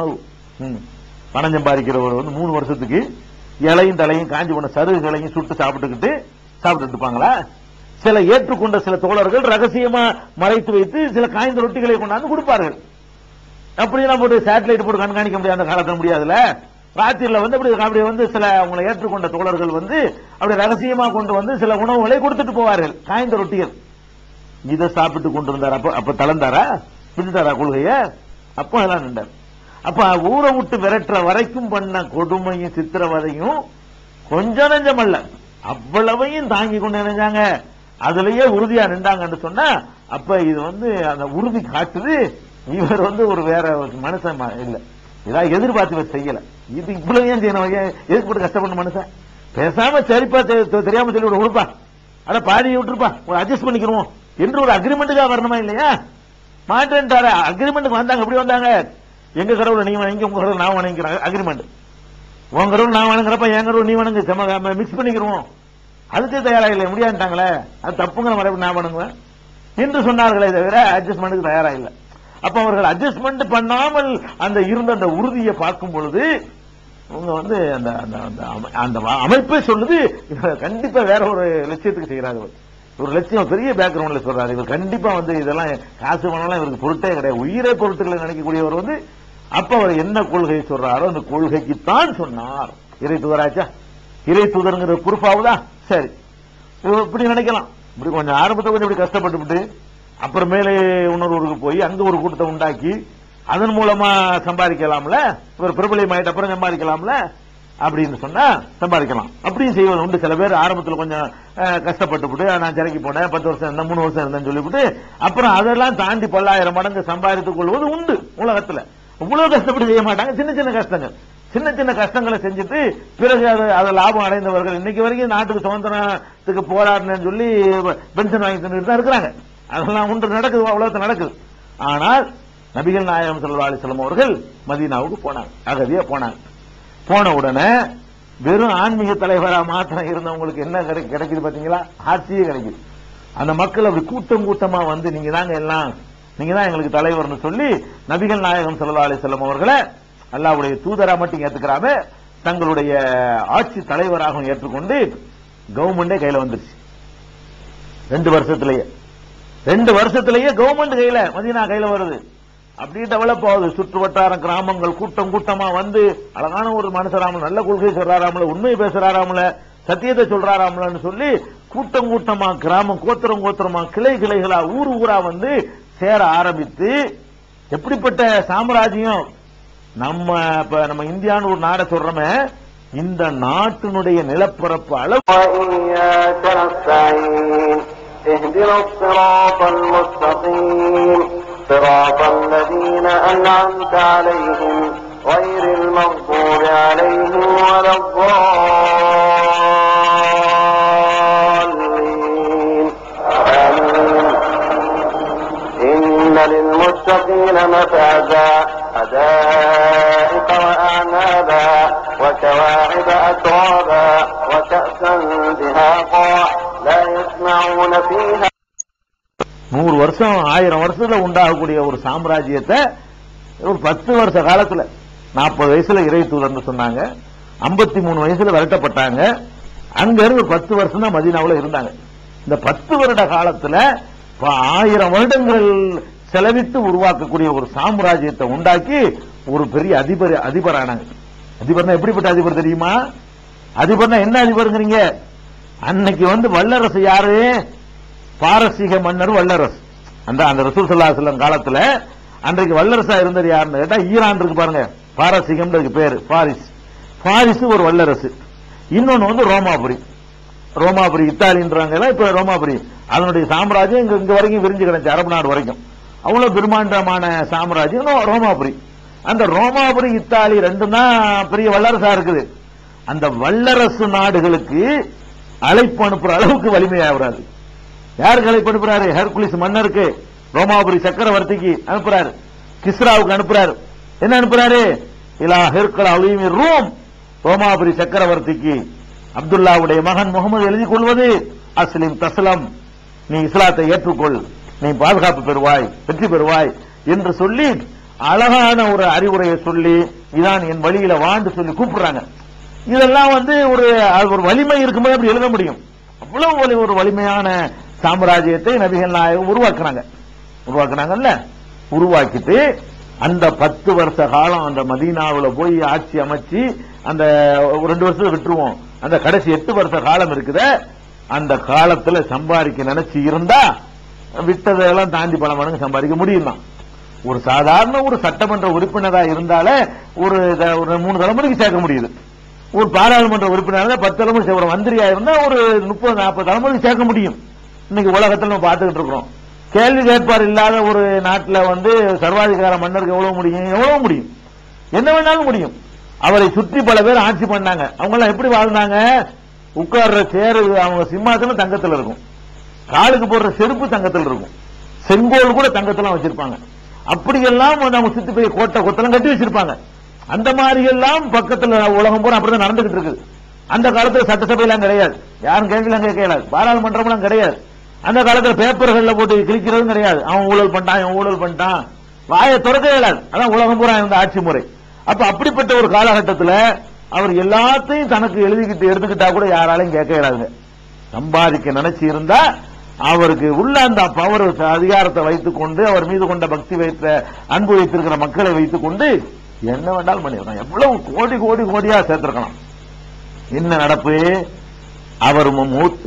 உணவு. பணம் சம்பாதிக்கிறவர் வந்து மூணு வருஷத்துக்கு இலையும் தலையும் காஞ்சி போன சருகுகளையும் சுட்டு சாப்பிட்டுக்கிட்டு சாப்பிட்டு இருப்பாங்களா? சில ஏற்றுக்கொண்ட சில தோழர்கள் ரகசியமா மறைத்து வைத்து சில காய்ந்த ரொட்டிகளை கொண்டாந்து கொடுப்பார்கள். அப்படியெல்லாம் போட்டு சேட்டலைட் போட்டு கண்காணிக்க முடியாது அந்த காலத்தில் முடியாதுல்ல? ராத்திரில வந்து அப்படி அப்படி வந்து சில அவங்களை ஏற்றுக்கொண்ட தோழர்கள் வந்து அப்படி ரகசியமா கொண்டு வந்து சில உணவுகளை கொடுத்துட்டு போவார்கள் காய்ந்த ரொட்டிகள். இதை சாப்பிட்டு கொண்டு இருந்தார் அப்ப அப்ப தளர்ந்தாரா? பிடித்தாரா கொள்கைய? அப்போ அதெல்லாம் நின்றார். அப்ப ஊரை விட்டு விரட்டுற வரைக்கும் பண்ண கொடுமையும் சித்திரவதையும் கொஞ்சம் நெஞ்சம் அல்ல அவ்வளவையும் தாங்கி கொண்டு நினைஞ்சாங்க அதுலயே உறுதியா நின்றாங்கன்னு சொன்னா அப்ப இது வந்து அந்த உறுதி காட்டுது. இவர் வந்து ஒரு வேற மனுஷன் ம- இல்ல. இதான் எதிர்பார்த்து இவர் செய்யல. இது இவ்வளவு ஏன் செய்யணும்? எதுக்கு போட்டு கஷ்டப்படணும் மனுஷன்? பேசாம சரிப்பா தெ- தெரியாம சொல்லி விட கொடுப்பா அட பாடி விட்டுருப்பா. ஒரு அட்ஜஸ்ட் பண்ணிக்கிறோம் என்று ஒரு அக்ரிமெண்ட்டுக்காக வரணுமா இல்லையா? மாட்டேன்ட்டார. அக்ரிமெண்ட்டுக்கு வந்தாங்க. எப்படி வந்தாங்க? எங்க கடவுள் நீ வணங்கி உங்க கடவுள் நான் வணங்கிக்கிறேன் அக்ரிமெண்ட் உன் கடவுள் நான் வணங்குறப்ப என் கடவுள் நீ வணங்கு. மிக்ஸ் பண்ணிக்கிறோம் அதுக்கு தயாராக இல்லை முடியாதுட்டாங்களே அது தப்புங்கிற மறைப்பு நான் வணங்குவேன். என்று சொன்னார்களே தவிர அட்ஜஸ்ட்மெண்ட்டுக்கு தயாராக இல்லை அப்ப அவர்கள் அட்ஜஸ்ட்மெண்ட் பண்ணாமல் அந்த இருந்த அந்த உறுதியை பார்க்கும் பொழுது உங்க வந்து அந்த அந்த அந்த அமை- அந்த அமைப்பே சொல்லுது. கண்டிப்பா வேற ஒரு லட்சியத்துக்கு செய்கிறார்கள். ஒரு லட்சியம் பெரிய பேக்ரவுண்ட்ல சொல்றாரு. இவர் கண்டிப்பா வந்து இதெல்லாம் காசு பணம்லாம் இவருக்கு பொருட்டே கிடையாது. உயிரை பொருட்களை நினைக்கக்கூடியவர் வந்து அப்ப அவர் என்ன கொள்கை சொல்றாரோ அந்த கொள்கைக்குத்தான் சொன்னார். இறை தூதராச்சா? இறை தூதருங்கிற குறிப்பாவுதா சரி. இப்படி நினைக்கலாம். இப்படி கொஞ்சம் ஆரம்பத்தை கொஞ்சம் இப்படி கஷ்டப்பட்டுவிட்டு அப்புறமேலே மேலே உணர்வுக்கு போய் அங்க ஒரு கூட்டத்தை உண்டாக்கி அதன் மூலமா சம்பாதிக்கலாம்ல? இவர் பிரபலியமாயிட்டு அப்புறம் சம்பாதிக்கலாம்ல? அப்படின்னு சொன்னா சம்பாதிக்கலாம். அப்படியும் செய்வது உண்டு. சில பேர் ஆரம்பத்தில் கொஞ்சம் அஹ், கஷ்டப்பட்டுவிட்டு நான் சிறைக்கு போனேன் பத்து வருஷம் இருந்தேன் மூணு வருஷம் இருந்தேன்னு சொல்லிவிட்டு அப்புறம் அதெல்லாம் தாண்டி பல்லாயிரம் மடங்கு சம்பாதித்துக் கொள்வது உண்டு உலகத்துல. இவ்வளவு கஷ்டப்பட்டு செய்ய மாட்டாங்க. சின்ன சின்ன கஷ்டங்கள். சின்ன சின்ன கஷ்டங்களை செஞ்சுட்டு பிறகு அது அதை லாபம் அடைந்தவர்கள். இன்னைக்கு வரைக்கும் நாட்டுக்கு சுதந்திரத்துக்கு போராடினேன்னு சொல்லி பென்ஷன் வாங்கி தான் இருக்கிறாங்க. அதெல்லாம் ஒன்று நடக்குது உலகத்தில் நடக்குது. ஆனால் நபிகள் நாயகம் ஸல்லல்லாஹு அலைஹி அவர்கள் மதீனாவுக்கு போனாங்க. அகதியா போனாங்க. போன உடனே வெறும் ஆன்மீக தலைவராக மாத்திரம் இருந்தவங்களுக்கு என்ன கிடைக்குது பாத்தீங்களா? ஆட்சியே கிடைக்குது. அந்த மக்கள் அப்படி கூட்டம் கூட்டமா வந்து நீங்க தாங்க எல்லாம் நீங்க தான் எங்களுக்கு தலைவர்னு சொல்லி நபிகள் நாயகம் ஸல்லல்லாஹு அலி செல்லம் அவர்களை அல்லாவுடைய தூதரா மட்டும் ஏத்துக்கிறாம தங்களுடைய ஆட்சி தலைவராகவும் ஏற்றுக்கொண்டு கவர்மெண்டே கையில வந்துருச்சு. ரெண்டு வருஷத்திலேயே. ரெண்டு வருஷத்திலேயே கவர்மெண்ட் கையில மதினா கையில வருது. அப்படி டெவலப் ஆகுது. சுற்று வட்டாரம் கிராமங்கள் கூட்டம் கூட்டமா வந்து அழகான ஒரு மனுஷராமல் நல்ல கொள்கை சொல்றாராமல உண்மை பேசுறாராமல சத்தியத்தை சொல்றாராமலன்னு சொல்லி கூட்டம் கூட்டமா கிராமம் கோத்திரம் கோத்திரமா கிளை கிளைகளா ஊர் ஊரா வந்து சேர ஆரம்பித்து எப்படிப்பட்ட சாம்ராஜ்யம் நம்ம இப்ப நம்ம இந்தியான்னு ஒரு நாடை சொல்றோமே இந்த நாட்டினுடைய நிலப்பரப்பு அளவு وإياك نستعين اهدنا الصراط المستقيم صراط الذين أنعمت عليهم غير المغضوب عليهم ولا الضالين مفازا حدائق وأعنابا وكواعب أترابا وكأسا دهاقا لا يسمعون فيها நூறு வருஷம் ஆயிரம் வருஷத்துல உண்டாகக்கூடிய ஒரு சாம்ராஜ்யத்தை ஒரு பத்து வருஷ காலத்துல நாற்பது வயசுல இறை தூதர்னு சொன்னாங்க ஐம்பத்தி மூணு வயசுல விரட்டப்பட்டாங்க அங்க இருந்து ஒரு பத்து வருஷம் தான் மதீனாவுல இருந்தாங்க இந்த பத்து வருட காலத்துல ப- ஆயிரம் வருடங்கள் செலவிட்டு உருவாக்கக்கூடிய ஒரு சாம்ராஜ்யத்தை உண்டாக்கி ஒரு பெரிய அதிபர் அதிபரானாங்க அதிபர்னா எப்படிப்பட்ட அதிபர் தெரியுமா? அதிபர்னா என்ன அதிபருங்கிறீங்க? அன்னைக்கு வந்து வல்லரசு யாரு? பாரசீக மன்னர் வல்லரசு. அந்த அந்த ரசூல் ஸல்லல்லாஹு அலைஹி வஸல்லம் காலத்துல அன்றைக்கு வல்லரசா இருந்தது யாருன்னு கேட்டா ஈரான் இருக்கு பாருங்க. பாரசீகம் பேரு பாரிஸ். பாரிஸ் ஒரு வல்லரசு. இன்னொன்னு வந்து ரோமாபுரி. ரோமாபுரி இத்தாலின்றாங்க இப்ப ரோமாபுரி. அதனுடைய சாம்ராஜ்யம் இங்க இங்க வரைக்கும் விரிஞ்சு கிடந்துச்சு அரபு நாடு வரைக்கும். அவ்வளவு பிரம்மாண்டமான சாம்ராஜ்யம். ரோமாபுரி. அந்த ரோமாபுரி இத்தாலி ரெண்டும் தான் பெரிய வல்லரசா இருக்குது. அந்த வல்லரசு நாடுகளுக்கு அழைப்பு அனுப்புற அளவுக்கு வலிமையாகிறாரு. யாருக்கு அழைப்பு அனுப்புறாரு? ஹெர்குலிஸ் மன்னருக்கு ரோமாபுரி சக்கரவர்த்திக்கு அனுப்புறாரு. கிஸ்ராவுக்கு அனுப்புறாரு. என்ன அனுப்புறாரு? இலா ஹெர்கல் அலீமி ரூம். ரோமாபுரி சக்கரவர்த்திக்கு அப்துல்லாவுடைய மகன் முகமது எழுதி கொள்வது அஸ்லிம் தஸ்லம். நீ இஸ்லாத்தை ஏற்றுக்கொள். நீ பாதுகாப்பு பெறுவாய் வெற்றி பெறுவாய் என்று சொல்லி அழகான ஒரு அறிவுரையை சொல்லி இதான் என் வழியில வாண்டு சொல்லி கூப்பிடுறாங்க. இதெல்லாம் வந்து ஒரு ஒரு வலிமை இருக்கும்போது அப்படி எழுத முடியும்? அவ்வளவு வலி- ஒரு வலிமையான சாம்ராஜ்யத்தை நபிகள் நாயகம் உருவாக்குறாங்க. உருவாக்குனாங்கல்ல? உருவாக்கிட்டு அந்த பத்து வருஷ காலம் அந்த மதீனாவில் போய் ஆட்சி அமைச்சு அந்த ரெண்டு வருஷத்தை விட்டுருவோம். அந்த கடைசி எட்டு வருஷ காலம் இருக்குத. அந்த காலத்துல சம்பாதிக்க நினைச்சு இருந்தா விட்டதெல்லாம் தாண்டி பல மடங்கு சம்பாதிக்க முடியும்? தான் ஒரு சாதாரண ஒரு சட்டமன்ற உறுப்பினரா இருந்தாலே ஒரு ஒரு மூணு தலைமுறைக்கு சேர்க்க முடியுது. ஒரு பாராளுமன்ற உறுப்பினராக பத்து தலைமுறை ஒரு மந்திரியா இருந்தா ஒரு முப்பது நாற்பது தலைமுறைக்கு சேர்க்க முடியும். இன்னைக்கு உலகத்தில் நம்ம பார்த்துக்கிட்டு இருக்கிறோம். கேள்வி கேட்பார் இல்லாத ஒரு நாட்டில் வந்து சர்வாதிகார மன்னருக்கு எவ்வளவு முடியும்? எவ்வளவு முடியும்? என்ன வேணாலும் முடியும். அவரை சுற்றி பல பேர் ஆட்சி பண்ணாங்க. அவங்க எல்லாம் எப்படி வாழ்ந்தாங்க? உட்கார்ற சேரு அவங்க சிம்மாசனம் தங்கத்தில் இருக்கும். காலுக்கு போடுற செருப்பு தங்கத்தில் இருக்கும். செங்கோல் கூட தங்கத்தெல்லாம் வச்சிருப்பாங்க. அப்படியெல்லாம் வந்து அவங்க சுத்தி போய் கோட்டை கொத்தெல்லாம் கட்டி வச்சிருப்பாங்க. அந்த மாதிரி எல்லாம் பக்கத்துல உலகம் பூரா அப்படிதான் நடந்துகிட்டு இருக்குது. அந்த காலத்துல சட்டசபையெல்லாம் கிடையாது. யாரும் கேட்கலாம் கேட்க இயலாது. பாராளுமன்றம்லாம் கிடையாது. அந்த காலத்துல பேப்பர்கள்ல போட்டு கிழிக்கிறதும் கிடையாது. அவன் ஊழல் பண்ணிட்டான் அவன் ஊழல் பண்ணிட்டான். வாயை திறக்க இயலாது. அதான் உலகம் பூரா இருந்த ஆட்சி முறை. அப்ப அப்படிப்பட்ட ஒரு காலகட்டத்தில் அவர் எல்லாத்தையும் தனக்கு எழுதிக்கிட்டு எடுத்துக்கிட்டா கூட யாராலையும் கேட்க இயலாதுங்க. சம்பாதிக்க நினைச்சு இருந்தா அவருக்கு உள்ள அந்த பவர் அதிகாரத்தை வைத்துக் கொண்டு அவர் மீது கொண்ட பக்தி வைத்த அன்பு வைத்திருக்கிற மக்களை வைத்துக் கொண்டு என்ன வேண்டாலும் பண்ணிருக்கலாம் எவ்வளவு கோடி கோடி கோடியா சேர்த்திருக்கணும் என்ன நடப்பு? அவர்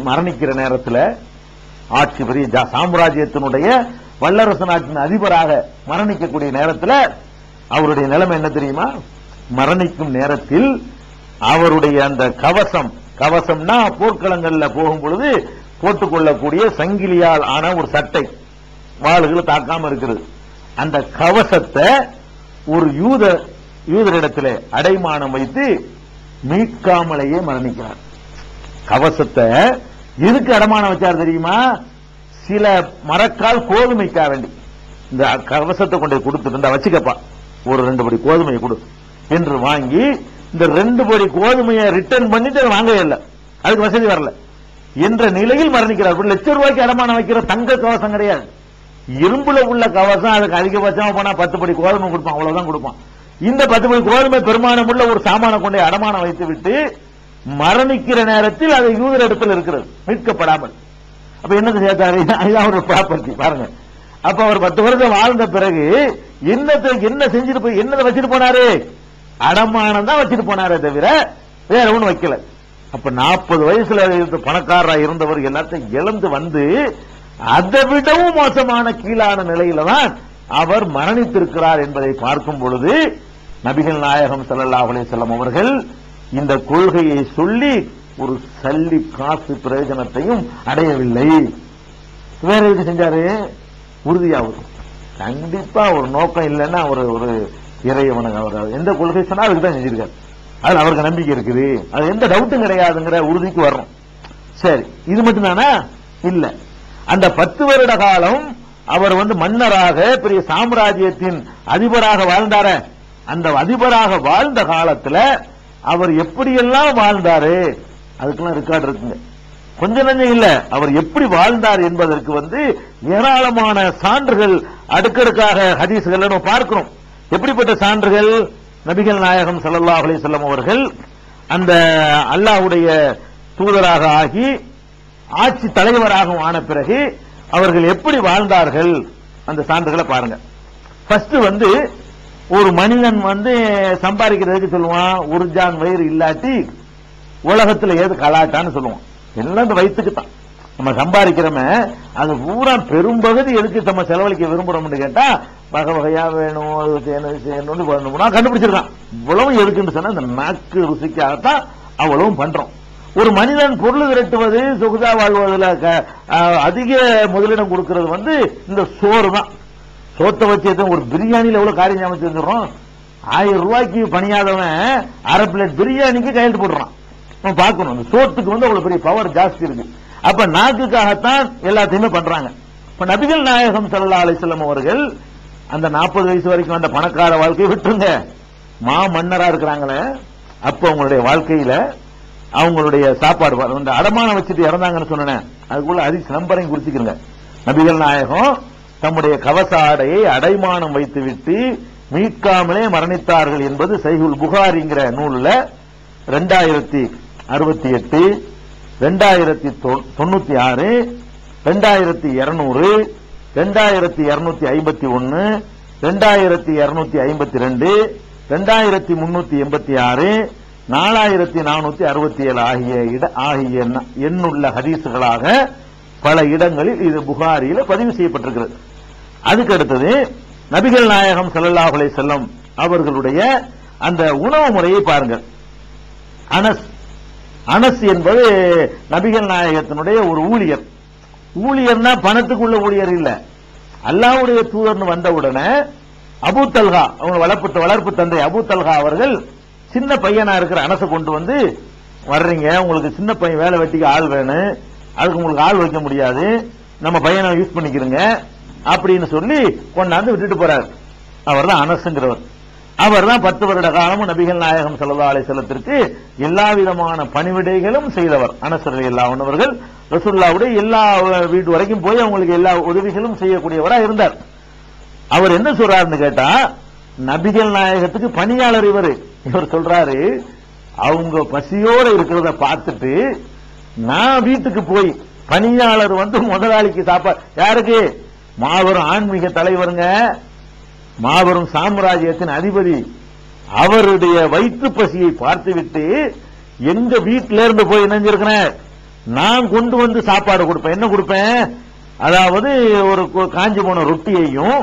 மரணிக்கிற நேரத்தில் ஆட்சி பெரிய ஜா- சாம்ராஜ்யத்தினுடைய வல்லரசு நாட்டின் அதிபராக மரணிக்கக்கூடிய நேரத்தில் அவருடைய நிலைமை என்ன தெரியுமா? மரணிக்கும் நேரத்தில் அவருடைய அந்த கவசம் கவசம்னா போர்க்களங்கள்ல போகும் பொழுது போட்டுக்கொள்ளக்கூடிய சங்கிலியால் ஆன ஒரு சட்டை வாளுகளை தாக்காம இருக்கிறது அந்த கவசத்தை ஒரு யூத யூதரிடத்தில் அடைமானம் வைத்து மீட்காமலேயே மரணிக்கிறார். கவசத்தை எதுக்கு அடமானம் வச்சார் தெரியுமா? சில மரக்கால் கோதுமைக்கா வேண்டி. இந்த கவசத்தை கொண்டு போய் கொடுத்துட்டு இந்த வச்சுக்கப்பா. ஒரு ரெண்டு படி கோதுமையை கொடு என்று வாங்கி இந்த ரெண்டு படி கோதுமையை ரிட்டர்ன் பண்ணிட்டு அதை வாங்கவே இல்லை. அதுக்கு வசதி வரல. என்ற நிலையில் மரணிக்கிறார். ஒரு லட்சம் ரூபாய்க்கு அடமானம் வைக்கிற தங்க கவசம் கிடையாது. இரும்புல உள்ள கவசம் அதுக்கு அதிகபட்சமா போனா பத்து படி கோதுமை கொடுப்பான் அவ்வளவுதான் கொடுப்பான். இந்த பத்து படி கோதுமை பெருமானம் உள்ள ஒரு சாமான கொண்டு அடமானம் வைத்து விட்டு மரணிக்கிற நேரத்தில் அது யூதர் இடத்துல இருக்கிறது மீட்கப்படாமல். அப்ப என்ன சேர்த்தாரு? அதுதான் ஒரு ப்ராப்பர்ட்டி பாருங்க. அப்ப அவர் பத்து வருஷம் வாழ்ந்த பிறகு என்னத்தை என்ன செஞ்சுட்டு போய் என்னதை வச்சுட்டு போனாரு? அடமானம் தான் வச்சுட்டு போனாரே தவிர வேற ஒன்றும் வைக்கல. அப்ப நாற்பது வயசுல இருந்த பணக்காரரா இருந்தவர் எல்லாத்தையும் இழந்து வந்து அதை விடவும் மோசமான கீழான நிலையில தான் அவர் மரணித்திருக்கிறார் என்பதை பார்க்கும் பொழுது நபிகள் நாயகம் ஸல்லல்லாஹு அலைஹி அவர்கள் இந்த கொள்கையை சொல்லி ஒரு சல்லி காசு பிரயோஜனத்தையும் அடையவில்லை. வேற எதுக்கு செஞ்சாரு? உறுதியாகும் கண்டிப்பா ஒரு நோக்கம் இல்லைன்னா ஒரு ஒரு இறைவனுக்கு அவர் எந்த கொள்கை சொன்னா அதுக்கு தான் செஞ்சிருக்காரு. அதுல அவருக்கு நம்பிக்கை இருக்குது. அது எந்த டவுட்டும் கிடையாதுங்கிற உறுதிக்கு வர்றோம். சரி இது மட்டும்தானா இல்ல. அந்த பத்து வருட காலம் அவர் வந்து மன்னராக பெரிய சாம்ராஜ்யத்தின் அதிபராக வாழ்ந்தார. அந்த அதிபராக வாழ்ந்த காலத்துல அவர் எப்படியெல்லாம் வாழ்ந்தாரு? அதுக்கெல்லாம் ரெக்கார்டு இருக்குங்க. கொஞ்ச நஞ்சம் இல்ல. அவர் எப்படி வாழ்ந்தார் என்பதற்கு வந்து ஏராளமான சான்றுகள் அடுக்கடுக்காக ஹதீஸ்கள் நம்ம பார்க்கிறோம். எப்படிப்பட்ட சான்றுகள்? நபிகள் நாயகம் சல்லா அலைஹி வஸல்லம் அவர்கள் அந்த அல்லாஹ்வுடைய தூதராக ஆகி ஆட்சி தலைவராக ஆன பிறகு அவர்கள் எப்படி வாழ்ந்தார்கள்? அந்த சான்றுகளை பாருங்க. ஃபர்ஸ்ட் வந்து ஒரு மனிதன் வந்து சம்பாதிக்கிறதுக்கு சொல்லுவான் ஒரு ஜான் வயிறு இல்லாட்டி உலகத்தில் ஏது கலாட்டான்னு சொல்லுவான். எல்லாம் இந்த வயிற்றுக்கு தான் நம்ம சம்பாதிக்கிறோமே அது பூரா பெரும்பகுதி எதுக்கு நம்ம செலவழிக்க விரும்புறோம்னு கேட்டா வகை வகையா வேணும் அது செய்யணும் செய்யணும்னு பண்ணணும்னா கண்டுபிடிச்சிருக்கான் இவ்வளவு எதுக்குன்னு சொன்னா இந்த நாக்கு ருசிக்காகத்தான் அவ்வளவும் பண்றோம். ஒரு மனிதன் பொருள் திரட்டுவது சொகுதா வாழ்வதில் க- அதிக முதலிடம் கொடுக்கறது வந்து இந்த சோறு தான். சோத்தை வச்சு ஒரு பிரியாணியில் எவ்வளவு காரியம் அமைச்சு வந்துடுறோம் ஆயிரம் ரூபாய்க்கு பணியாதவன் அரை பிளேட் பிரியாணிக்கு கையெழுத்து போடுறான் நம்ம பார்க்கணும் அந்த சோத்துக்கு வந்து அவ்வளவு பெரிய பவர் ஜாஸ்தி இருக்கு. அப்ப நாக்குக்காகத்தான் எல்லாத்தையுமே பண்றாங்க. இப்ப நபிகள் நாயகம் சல்லா அலைஹி அவர்கள் அந்த நாற்பது வயசு வரைக்கும் அந்த பணக்கார வாழ்க்கையை விட்டுருங்க. மா மன்னரா இருக்கிறாங்களே. அப்ப அவங்களுடைய வாழ்க்கையில அவங்களுடைய சாப்பாடு பாரு. இந்த அடமானம் வச்சுட்டு இறந்தாங்கன்னு சொன்னேன். அதுக்குள்ள அதி நம்பரையும் குறிச்சுக்கிறங்க நபிகள் நாயகம் தம்முடைய கவச ஆடையை அடைமானம் வைத்துவிட்டு மீட்காமலே மரணித்தார்கள் என்பது சைகுல் புகாரிங்கிற நூல்ல ரெண்டாயிரத்தி அறுபத்தி எட்டு ரெண்டாயிரத்தி தொண்ணூத்தி ஆறு ரெண்டாயிரத்தி இருநூறு ரெண்டாயிரத்தி இருநூத்தி ஐம்பத்தி ஒன்னு ரெண்டாயிரத்தி இருநூத்தி ஐம்பத்தி ரெண்டு ரெண்டாயிரத்தி முன்னூத்தி எண்பத்தி ஆறு நாலாயிரத்தி நானூத்தி அறுபத்தி ஏழு ஆகிய ஆகிய எண்ணுள்ள ஹதீசுகளாக பல இடங்களில் இது புகாரியில பதிவு செய்யப்பட்டிருக்கிறது. அதுக்கு அடுத்தது நபிகள் நாயகம் ஸல்லல்லாஹு செல்லம் அவர்களுடைய அந்த உணவு முறையை பாருங்கள். அனஸ் அனஸ் என்பது நபிகள் நாயகத்தினுடைய ஒரு ஊழியர். ஊழியர்னா பணத்துக்குள்ள ஊழியர் இல்ல. அல்லாவுடைய தூதர்னு வந்தவுடனே அபு தல்கா அவங்க வளர்ப்பு வளர்ப்பு தந்தை அபு தல்கா அவர்கள் சின்ன பையனா இருக்கிற அனசை கொண்டு வந்து வர்றீங்க உங்களுக்கு சின்ன பையன் வேலை வெட்டிக்கு ஆள் வேணும் அதுக்கு உங்களுக்கு ஆள் வைக்க முடியாது. நம்ம பையனை யூஸ் பண்ணிக்கிறோங்க. அப்படின்னு சொல்லி கொண்டாந்து விட்டுட்டு போறாரு. அவர் தான் அனசுங்கிறவர் அவர் தான் பத்து வருட காலமும் நபிகள் நாயகம் சல்லா அலிசலத்திற்கு எல்லா விதமான பணிவிடைகளும் செய்தவர். அனசரலி எல்லா உணவர்கள் ரசுல்லாவுடைய எல்லா வீட்டு வரைக்கும் போய் அவங்களுக்கு எல்லா உதவிகளும் செய்யக்கூடியவரா இருந்தார். அவர் என்ன சொல்றாருன்னு கேட்டா நபிகள் நாயகத்துக்கு பணியாளர் இவர். இவர் சொல்றாரு அவங்க பசியோட இருக்கிறத பார்த்துட்டு நான் வீட்டுக்கு போய் பணியாளர் வந்து முதலாளிக்கு சாப்பாடு யாருக்கு? மாபெரும் ஆன்மீக தலைவருங்க. மாபெரும் சாம்ராஜ்யத்தின் அதிபதி அவருடைய வயிற்று பசியை பார்த்துவிட்டு எங்க வீட்டில இருந்து போய் இணைஞ்சிருக்கிறேன் நான் கொண்டு வந்து சாப்பாடு கொடுப்பேன். என்ன கொடுப்பேன்? அதாவது ஒரு காஞ்சி போன ரொட்டியையும்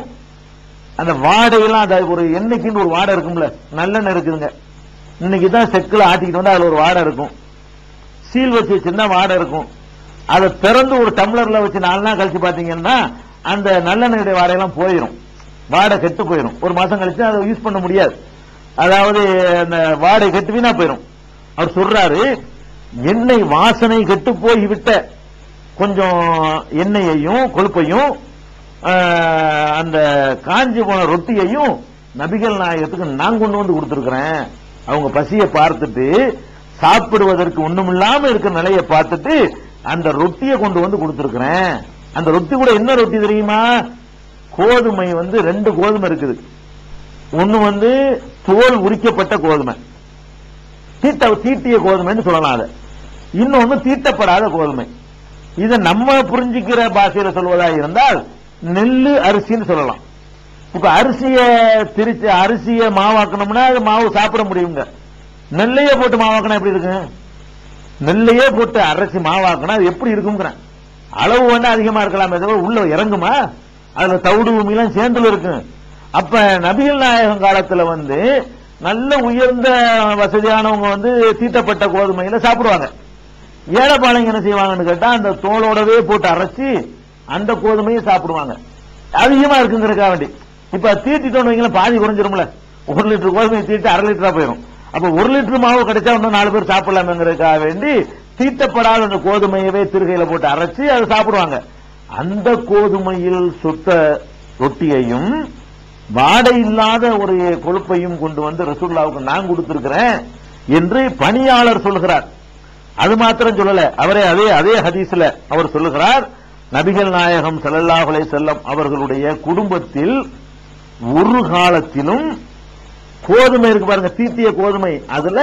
அந்த வாடையெல்லாம் அது ஒரு எண்ணெய்க்குன்னு ஒரு வாடை இருக்கும்ல நல்லெண்ணெய் இருக்குதுங்க. இன்னைக்கு தான் செக்கில் ஆட்டிக்கிட்டு வந்து அதுல ஒரு வாடை இருக்கும். சீல் வச்சு வச்சிருந்தா வாடை இருக்கும். அதை திறந்து ஒரு டம்ளர்ல வச்சு நாலு நாள் கழிச்சு பாத்தீங்கன்னா அந்த நல்லெண்ணெயுடைய வாடையெல்லாம் போயிடும் வாடை கெட்டு போயிடும் ஒரு மாசம் கழிச்சு அதை யூஸ் பண்ண முடியாது. அதாவது அந்த வாடை கெட்டு வீணா போயிடும் அவர் சொல்றாரு எண்ணெய் வாசனை கெட்டு போய் விட்ட கொஞ்சம் எண்ணெயையும் கொழுப்பையும் அந்த காஞ்சி போன ரொட்டியையும் நபிகள் நாயகத்துக்கு நான் கொண்டு வந்து கொடுத்துருக்கிறேன். அவங்க பசியை பார்த்துட்டு சாப்பிடுவதற்கு ஒண்ணுமில்லாம இருக்கிற நிலையை பார்த்துட்டு அந்த ரொட்டியை கொண்டு வந்து கொடுத்துருக்கிறேன். அந்த ரொட்டி கூட என்ன ரொட்டி தெரியுமா? கோதுமை வந்து ரெண்டு கோதுமை இருக்குது. ஒன்னு வந்து தோல் உரிக்கப்பட்ட கோதுமை. தீட்ட தீட்டிய கோதுமைன்னு சொல்லலாம் அதை. இன்னொன்னு தீட்டப்படாத கோதுமை. இதை நம்ம புரிஞ்சுக்கிற பாஷையில சொல்வதா இருந்தால் நெல்லு அரிசின்னு சொல்லலாம். இப்ப அரிசிய திரிச்சு அரிசிய மாவாக்கணும்னா அது மாவு சாப்பிட முடியுங்க. நெல்லையே போட்டு மாவாக்கினா எப்படி இருக்கு? நெல்லையே போட்டு அரைச்சி மாவாக்கணும் அது எப்படி இருக்குங்கிறேன் அளவு வந்து அதிகமா இருக்கலாமே தவிர உள்ள இறங்குமா? அதுல தவிடு பூமியெல்லாம் சேர்ந்துல இருக்கும் அப்ப நபிகள் நாயகம் காலத்துல வந்து நல்ல உயர்ந்த வசதியானவங்க வந்து தீட்டப்பட்ட கோதுமையில சாப்பிடுவாங்க. ஏழைப்பாளைங்க என்ன செய்வாங்கன்னு கேட்டா அந்த தோலோடவே போட்டு அரைச்சி அந்த கோதுமையை சாப்பிடுவாங்க. அதிகமா இருக்குங்கிறதுக்காக வேண்டி. இப்ப தீட்டிட்டோன்னு வைங்களேன் பாதி குறைஞ்சிரும்ல. ஒரு லிட்டர் கோதுமையை தீட்டு அரை லிட்டரா போயிடும் அப்ப ஒரு லிட்டர் மாவு கிடைச்சா இன்னும் நாலு பேர் சாப்பிடலாம்ங்கிறதுக்காக வேண்டி தீட்டப்படாத அந்த கோதுமையவே திருகையில போட்டு அரைச்சி அதை சாப்பிடுவாங்க. அந்த கோதுமையில் சுட்ட ரொட்டியையும் வாடை இல்லாத ஒரு கொழுப்பையும் கொண்டு வந்து ரசூல்லாவுக்கு நான் கொடுத்திருக்கிறேன் என்று பணியாளர் சொல்கிறார் அது மாத்திரம் சொல்லல அவரே அதே அதே ஹதீஸ்ல அவர் சொல்லுகிறார் நபிகள் நாயகம் செல்லல்லாஹுலே செல்லம் அவர்களுடைய குடும்பத்தில் ஒரு காலத்திலும் கோதுமை இருக்கு பாருங்க தீத்திய கோதுமை. அதுல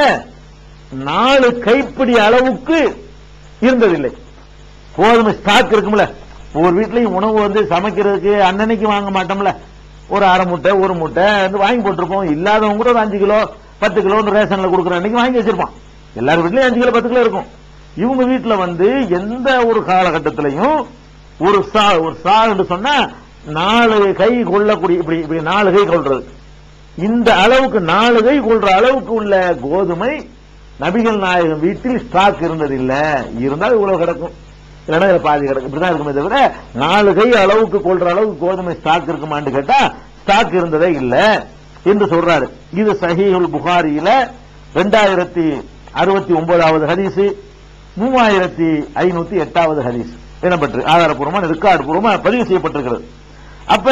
நாலு கைப்பிடி அளவுக்கு இருந்ததில்லை. கோதுமை ஸ்டாக் இருக்கும்ல ஒவ்வொரு வீட்லயும் உணவு வந்து சமைக்கிறதுக்கு அன்னன்னைக்கு வாங்க மாட்டோம்ல. ஒரு அரை முட்டை ஒரு முட்டை வந்து வாங்கி போட்டிருப்போம் இல்லாதவங்க கூட ஒரு அஞ்சு கிலோ பத்து கிலோ ரேஷன்ல கொடுக்குற அன்னைக்கு வாங்கி வச்சிருப்பான். எல்லார் வீட்லயும் அஞ்சு கிலோ பத்து கிலோ இருக்கும். இவங்க வீட்டுல வந்து எந்த ஒரு காலகட்டத்திலையும் ஒரு சா ஒரு சா என்று சொன்னா நாலு கை கொள்ளக்கூடிய இப்படி இப்படி நாலு கை கொள்றது. இந்த அளவுக்கு நாலு கை கொள்ற அளவுக்கு உள்ள கோதுமை நபிகள் நாயகம் வீட்டில் ஸ்டாக் இருந்தது இல்ல இருந்தால் இவ்வளவு கிடக்கும். இல்லைன்னா இதுல பாதி கிடக்கும் இப்படிதான் இருக்குமே தவிர நாலு கை அளவுக்கு கொள்ற அளவுக்கு கோதுமை ஸ்டாக் இருக்குமான்னு கேட்டா ஸ்டாக் இருந்ததே இல்ல என்று சொல்றாரு. இது சஹீஹுல் புகாரியில ரெண்டாயிரத்தி அறுபத்தி ஒன்பதாவது ஹதீஸ் மூவாயிரத்தி ஐநூத்தி எட்டாவது ஹதீஸ். இடம்பெற்று ஆதாரப்பூர்வமா ரெக்கார்டு பூர்வமா பதிவு செய்யப்பட்டிருக்கிறது. அப்ப